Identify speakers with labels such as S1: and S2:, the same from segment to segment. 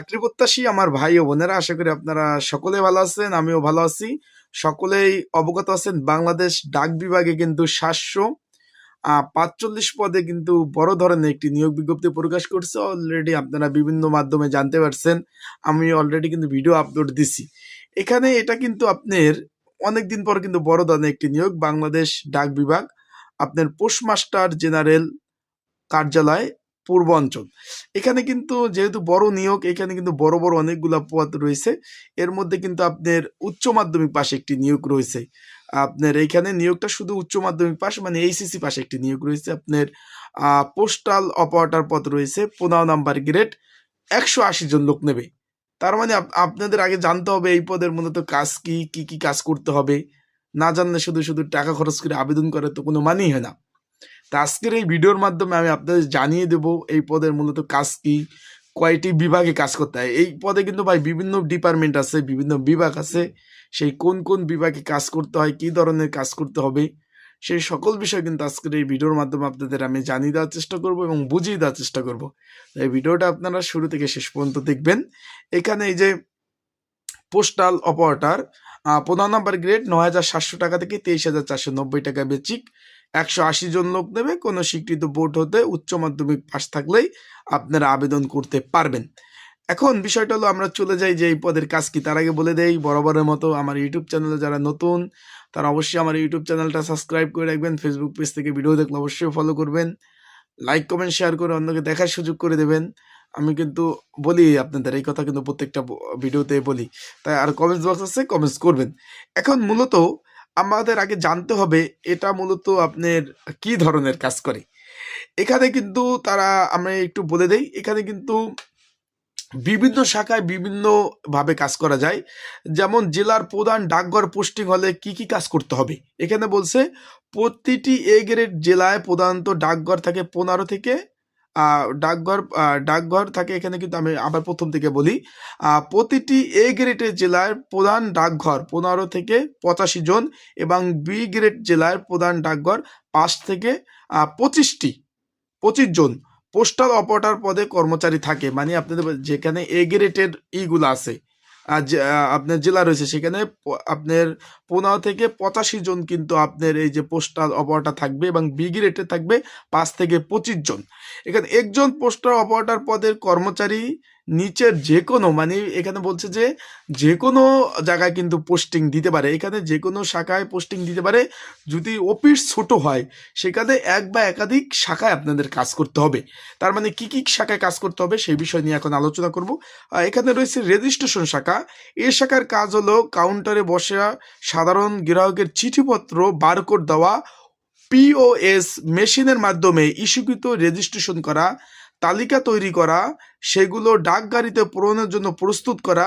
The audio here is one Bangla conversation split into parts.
S1: চাকরি প্রত্যাশী আমার ভাই ও বোনেরা, আশা করি আপনারা সকলে ভালো আছেন, আমিও ভালো আছি। সকলেই অবগত আছেন, বাংলাদেশ ডাক বিভাগে কিন্তু সাতশো পাঁচচল্লিশ পদে কিন্তু বড় ধরনের একটি নিয়োগ বিজ্ঞপ্তি প্রকাশ করছে। অলরেডি আপনারা বিভিন্ন মাধ্যমে জানতে পারছেন, আমি অলরেডি কিন্তু ভিডিও আপলোড দিছি। এখানে এটা কিন্তু আপনার অনেক দিন পর কিন্তু বড় ধরনের একটি নিয়োগ, বাংলাদেশ ডাক বিভাগ, আপনার পোস্টমাস্টার জেনারেল কার্যালয় পূর্বাঞ্চল। এখানে কিন্তু যেহেতু বড় নিয়োগ, এখানে কিন্তু বড় বড় অনেকগুলা পদ রয়েছে। এর মধ্যে কিন্তু আপনার উচ্চ মাধ্যমিক পাশে একটি নিয়োগ রয়েছে। আপনার এইখানে নিয়োগটা শুধু উচ্চ মাধ্যমিক পাশ মানে এইচএসসি পাশে একটি নিয়োগ রয়েছে। আপনার পোস্টাল অপারেটর পদ রয়েছে, পনেরো নাম্বার গ্রেড একশো আশি জন লোক নেবে। তার মানে আপনাদের আগে জানতে হবে এই পদের মূলত কাজ কি কি কি কাজ করতে হবে। না জানলে শুধু শুধু টাকা খরচ করে আবেদন করে তো কোনো মানেই হয় না। তা আজকের এই ভিডিওর মাধ্যমে আমি আপনাদের জানিয়ে দেব এই পদের মূলত কাজ কি, কয়টি বিভাগে কাজ করতে হয়। এই পদে কিন্তু ভাই বিভিন্ন ডিপার্টমেন্ট আছে, বিভিন্ন বিভাগ আছে। সেই কোন কোন বিভাগে কাজ করতে হয়, কি ধরনের কাজ করতে হবে, সেই সকল বিষয় কিন্তু আজকের এই ভিডিওর মাধ্যমে আপনাদের আমি জানিয়ে দেওয়ার চেষ্টা করব এবং বুঝিয়ে দেওয়ার চেষ্টা করব। এই ভিডিওটা আপনারা শুরু থেকে শেষ পর্যন্ত দেখবেন। এখানে এই যে পোস্টাল অপারেটর পনেরো নম্বর গ্রেড নয় হাজার সাতশো টাকা থেকে তেইশ হাজার চারশো নব্বই টাকা বেচিক একশো আশি জন লোক নেবে, কোনো স্বীকৃত বোর্ড হতে উচ্চ মাধ্যমিক পাস থাকলেই আপনারা আবেদন করতে পারবেন। এখন বিষয়টা হলো আমরা চলে যাই যে এই পদের কাজ কি, তার আগে বলে দেই, বরাবরের মতো আমার ইউটিউব চ্যানেলে যারা নতুন, তারা অবশ্যই আমার ইউটিউব চ্যানেলটা সাবস্ক্রাইব করে রাখবেন ফেসবুক পেজ থেকে ভিডিও দেখলে অবশ্যই ফলো করবেন। লাইক কমেন্ট শেয়ার করে অন্যকে দেখার সুযোগ করে দেবেন। আমি কিন্তু বলি আপনাদের, এই কথা কিন্তু প্রত্যেকটা ভিডিওতে বলি। তাই আর কমেন্টস বক্স আছে কমেন্টস করবেন। এখন মূলত আমাদের আগে জানতে হবে এটা মূলত আপনার কি ধরনের কাজ করে। এখানে কিন্তু তারা আমরা একটু বলে দেই, এখানে কিন্তু বিভিন্ন শাখায় বিভিন্ন ভাবে কাজ করা যায়। যেমন জেলার প্রধান ডাকঘর পোস্টিং হলে কি কি কাজ করতে হবে? এখানে বলছে, প্রতিটি এ গ্রেড জেলায় প্রধানত ডাকঘর থাকে পনেরো থেকে ডাকঘর ডাকঘর থাকে এখানে কিন্তু আমি আবার প্রথম থেকে বলি। প্রতিটি এ গ্রেডের জেলার প্রধান ডাকঘর পনেরো থেকে পঁচাশি জন এবং বি গ্রেড জেলার প্রধান ডাকঘর পাঁচ থেকে পঁচিশটি, পঁচিশ জন। পোস্টাল অপারেটর পদে কর্মচারী থাকে মানে আপনাদের যেখানে এ গ্রেডের ইগুলো আছে। আপনার জেলা রয়েছে সেখানে আপনার পনেরো থেকে পঁচাশি জন কিন্তু আপনার এই যে পোস্টার অপারেটর থাকবে এবং বিগ্রেটে থাকবে পাঁচ থেকে পঁচিশ জন। এখানে একজন পোস্টার অপারেটর পদের কর্মচারী নিচের যে কোনো মানে এখানে বলছে যে যে কোনো জায়গায় কিন্তু পোস্টিং দিতে পারে। এখানে যে কোনো শাখায় পোস্টিং দিতে পারে। যদি অফিস ছোট হয়, সেখানে এক বা একাধিক শাখায় আপনাদের কাজ করতে হবে। তার মানে কি কি শাখায় কাজ করতে হবে সেই বিষয় নিয়ে এখন আলোচনা করব। এখানে রয়েছে রেজিস্ট্রেশন শাখা। এই শাখার কাজ হলো কাউন্টারে বসে সাধারণ গ্রাহকের চিঠিপত্র বারকোড দেওয়া পিওএস মেশিনের মাধ্যমে ইস্যুকৃত রেজিস্ট্রেশন করা তালিকা তৈরি করা, সেগুলো ডাকগাড়িতে পূরণের জন্য প্রস্তুত করা,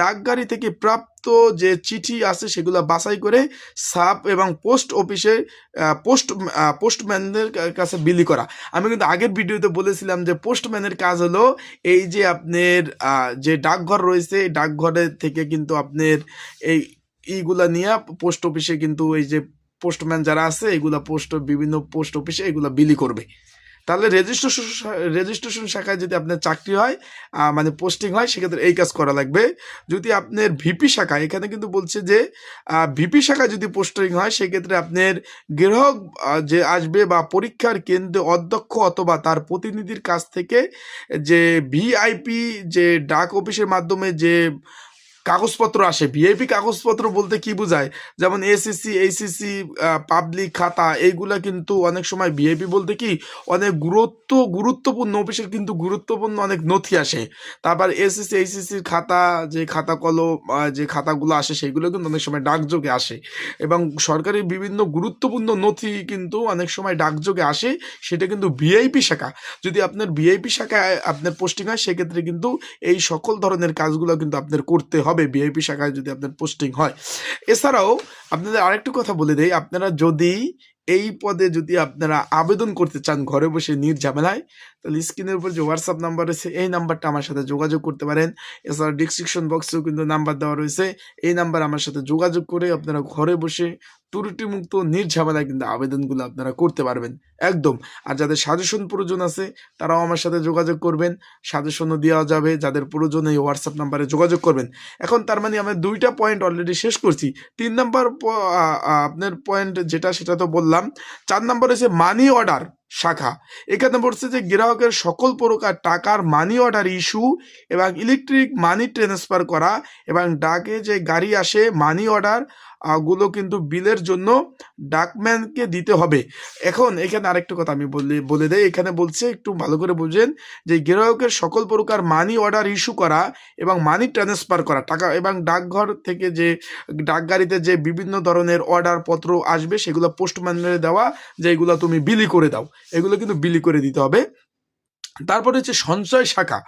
S1: ডাকগাড়ি থেকে প্রাপ্ত যে চিঠি আছে সেগুলো বাছাই করে সাপ এবং পোস্ট অফিসে পোস্ট পোস্টম্যানদের কাছে বিলি করা। আমি কিন্তু আগের ভিডিওতে বলেছিলাম যে পোস্টম্যানের কাজ হলো এই যে আপনার যে ডাকঘর রয়েছে, এই ডাকঘরের থেকে কিন্তু আপনার এই এইগুলা নিয়ে পোস্ট অফিসে কিন্তু এই যে পোস্টম্যান যারা আছে, এগুলা পোস্ট, বিভিন্ন পোস্ট অফিসে এগুলা বিলি করবে। তাহলে রেজিস্ট্রেশন রেজিস্ট্রেশন শাখায় যদি আপনার চাকরি হয় মানে পোস্টিং হয়, সেক্ষেত্রে এই কাজ করা লাগবে। যদি আপনার ভিপি শাখা, এখানে কিন্তু বলছে যে ভিপি শাখায় যদি পোস্টিং হয়, সেক্ষেত্রে আপনার গ্রাহক যে আসবে বা পরীক্ষার কেন্দ্রে অধ্যক্ষ অথবা তার প্রতিনিধির কাছ থেকে যে ভিআইপি যে ডাক অফিসের মাধ্যমে যে কাগজপত্র আসে ভিআইপি কাগজপত্র বলতে কি বোঝায়? যেমন এসএসসি এইচএসসি পাবলিক খাতা, এইগুলা কিন্তু অনেক সময় ভিআইপি বলতে কি অনেক গুরুত্ব, গুরুত্বপূর্ণ, অফিসের কিন্তু গুরুত্বপূর্ণ অনেক নথি আসে। তারপর এসএসসি এইচএসসির খাতা, যে খাতা কলম যে খাতাগুলো আসে, সেগুলো কিন্তু অনেক সময় ডাকযোগে আসে। এবং সরকারি বিভিন্ন গুরুত্বপূর্ণ নথি কিন্তু অনেক সময় ডাকযোগে আসে, সেটা কিন্তু ভিআইপি শাখা। যদি আপনার ভিআইপি শাখায় আপনার পোস্টিং হয়, সেক্ষেত্রে কিন্তু এই সকল ধরনের কাজগুলো কিন্তু আপনার করতে হবে। ভিআইপি শাখায় যদি আপনার পোস্টিং হয়। এছাড়াও আপনাদের আরেকটু কথা বলে দেই, আপনারা যদি এই পদে যদি আপনারা আবেদন করতে চান ঘরে বসে নির্ঝামেলায় তাহলে স্ক্রিনের উপর যে হোয়াটসঅ্যাপ নাম্বার রয়েছে, এই নাম্বারটা আমার সাথে যোগাযোগ করতে পারেন। এছাড়া ডিসক্রিপশন বক্সেও কিন্তু নাম্বার দেওয়া রয়েছে, এই নাম্বার আমার সাথে যোগাযোগ করে আপনারা ঘরে বসে ত্রুটিমুক্ত, নির্ঝামেলায় কিন্তু আবেদনগুলো আপনারা করতে পারবেন। একদম। আর যাদের সাজেশন প্রয়োজন আছে, তারাও আমার সাথে যোগাযোগ করবেন। সাজেশনও দেওয়া যাবে। যাদের প্রয়োজন এই হোয়াটসঅ্যাপ নাম্বারে যোগাযোগ করবেন। এখন তার মানে আমরা দুইটা পয়েন্ট অলরেডি শেষ করছি। তিন নাম্বার আপনার পয়েন্ট যেটা, সেটা তো বললাম। চার নাম্বার হচ্ছে মানি অর্ডার শাখা। এখানে বলছে যে গ্রাহকের সকল প্রকার টাকার মানি অর্ডার ইস্যু এবং ইলেকট্রিক মানি ট্রান্সফার করা এবং ডাকে যে গাড়ি আসে মানি অর্ডার গুলো কিন্তু বিলের জন্য ডাকম্যানকে দিতে হবে। এখন এখানে আরেকটা কথা আমি বলে বলে দেই। এখানে বলছে, একটু ভালো করে বুঝেন যে গ্রাহকের সকল প্রকার মানি অর্ডার ইস্যু করা এবং মানি ট্রান্সফার করা, টাকা এবং ডাকঘর থেকে যে, ডাকগাড়িতে যে বিভিন্ন ধরনের অর্ডার পত্র আসবে, সেগুলো পোস্টম্যানের দেওয়া যে এগুলো তুমি বিলি করে দাও। এগুলো কিন্তু বিলি করে দিতে হবে। তারপরে হচ্ছে সঞ্চয় শাখা।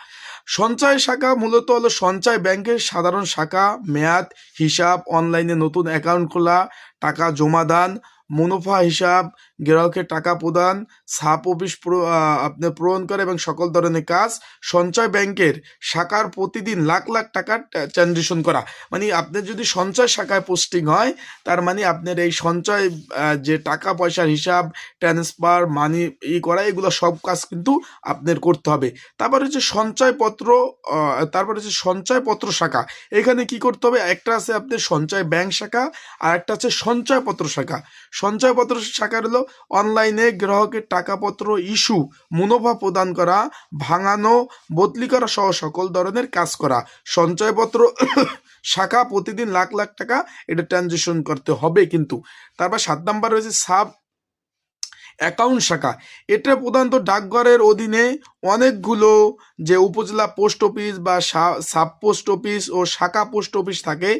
S1: সঞ্চয় শাখা মূলত হলো সঞ্চয় ব্যাংকের সাধারণ শাখা, মেয়াদ, হিসাব, অনলাইনে নতুন অ্যাকাউন্ট খোলা, টাকা জমা দান মুনাফা হিসাব, গ্রাহকের টাকা প্রদান, সাপ অফিস আপনার পূরণ করে এবং সকল ধরনের কাজ, সঞ্চয় ব্যাংকের শাখার প্রতিদিন লাখ লাখ টাকা ট্রানজেকশন করা। মানে আপনার যদি সঞ্চয় শাখায় পোস্টিং হয়, তার মানে আপনার এই সঞ্চয় যে টাকা পয়সার হিসাব ট্রান্সফার মানি ই করা, এগুলো সব কাজ কিন্তু আপনার করতে হবে। তারপর হচ্ছে সঞ্চয়পত্র তারপর হচ্ছে সঞ্চয়পত্র শাখা। এখানে কি করতে হবে? একটা আছে আপনার সঞ্চয় ব্যাংক শাখা, আর একটা আছে সঞ্চয়পত্র শাখা। সঞ্চয়পত্র শাখা হলো অনলাইনে গ্রাহকের টাকাপত্র ইস্যু, মুনাফা প্রদান করা, ভাঙানো, বদলি করা সহ সকল ধরনের কাজ করা। সঞ্চয়পত্র শাখা প্রতিদিন লাখ লাখ টাকা এটা ট্রানজেকশন করতে হবে কিন্তু। তারপর সাত নাম্বার রয়েছে সাব অ্যাকাউন্ট শাখা। এটা প্রধানত ডাকঘরের অধীনে অনেকগুলো যে উপজেলা পোস্ট অফিস বা সাব পোস্ট অফিস ও শাখা পোস্ট অফিস থাকে,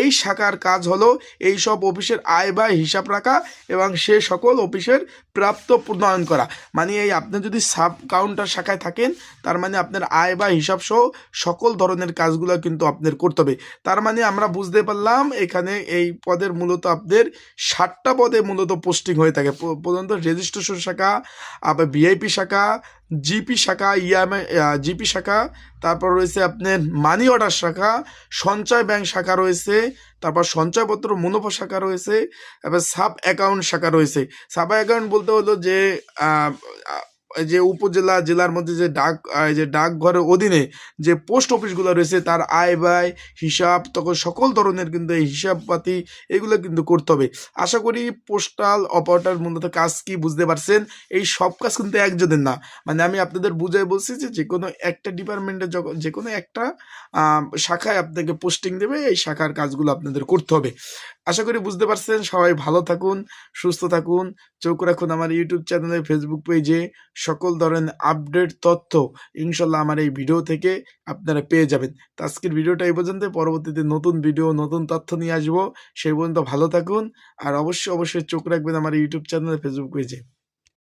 S1: এই শাখার কাজ হলো এই সব অফিসের আয় ব্যয় হিসাব রাখা এবং সে সকল অফিসের প্রাপ্ত প্রণয়ন করা। মানে এই আপনি যদি সাব কাউন্টার শাখায় থাকেন, তার মানে আপনার আয় বা হিসাব সহ সকল ধরনের কাজগুলো কিন্তু আপনার করতে হবে। তার মানে আমরা বুঝতে পারলাম এখানে এই পদের মূলত আপনাদের ষাটটা পদে মূলত পোস্টিং হয়ে থাকে। প্রধানত রেজিস্ট্রেশন শাখা, আবার ভিআইপি শাখা, জিপি শাখা, ইএমআই জিপি শাখা, তারপর রয়েছে আপনার মানি অর্ডার শাখা, সঞ্চয় ব্যাংক শাখা রয়েছে, তারপর সঞ্চয়পত্র মুনাফা শাখা রয়েছে, এবার সাব অ্যাকাউন্ট শাখা রয়েছে। সাব অ্যাকাউন্ট বলতে হলো যে যে উপজেলা, জেলার মধ্যে যে ডাক যে ডাকঘরের অধীনে যে পোস্ট অফিসগুলো রয়েছে, তার আয় ব্যয়, হিসাব, তখন সকল ধরনের কিন্তু এই হিসাবপাতি এগুলো কিন্তু করতে হবে। আশা করি পোস্টাল অপারেটার মূলত কাজ কি বুঝতে পারছেন, এই সব কাজ কিন্তু একজনের না। মানে আমি আপনাদের বুঝাই বলছি যে যে কোনো একটা ডিপার্টমেন্টে যখন যে কোনো একটা শাখায় আপনাকে পোস্টিং দেবে, এই শাখার কাজগুলো আপনাদের করতে হবে। আশা করি বুঝতে পারছেন, সবাই ভালো থাকুন, সুস্থ থাকুন। চোখ রাখুন আমার ইউটিউব চ্যানেলে ফেসবুক পেজে সকল ধরনের আপডেট তথ্য ইনশাল্লাহ আমার এই ভিডিও থেকে আপনারা পেয়ে যাবেন। তো আজকের ভিডিওটা এই পর্যন্ত পরবর্তীতে নতুন ভিডিও নতুন তথ্য নিয়ে আসব। সেই পর্যন্ত ভালো থাকুন। আর অবশ্যই অবশ্যই চোখ রাখবেন আমার ইউটিউব চ্যানেল ফেসবুক পেজে